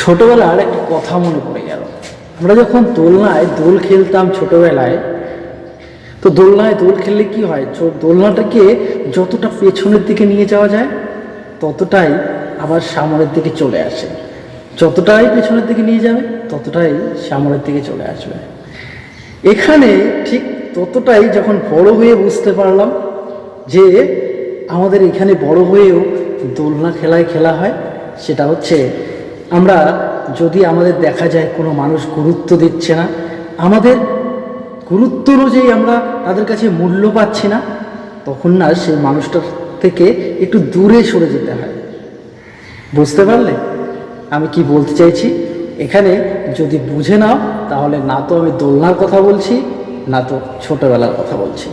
ছোটবেলার একটি কথা মনে পড়ে গেল। আমরা যখন দোলনায় দোল খেলতাম ছোটবেলায়, তো দোলনায় দোল খেললে কি হয়? দোলনাটাকে যতটা পেছনের দিকে নিয়ে যাওয়া যায়, ততটাই আবার সামনের দিকে চলে আসে। যতটাই পেছনের দিকে নিয়ে যাবে, ততটাই সামনের দিকে চলে আসবে। এখানে ঠিক ততটাই যখন বড় হয়ে বুঝতে পারলাম যে আমাদের এখানে বড় হয়েও দোলনা খেলায় খেলা হয়, সেটা হচ্ছে আমরা যদি আমাদের দেখা যায় কোনো মানুষ গুরুত্ব দিচ্ছে না, আমাদের গুরুত্ব অনুযায়ী আমরা তাদের কাছে মূল্য পাচ্ছি না, তখন না সেই মানুষটার থেকে একটু দূরে সরে যেতে হয়। বুঝতে পারলে? আমি কি বলতে চাইছি? এখানে যদি বুঝে নাও, তাহলে না তো আমি দোলনার কথা বলছি, না তো ছোটবেলার কথা বলছি।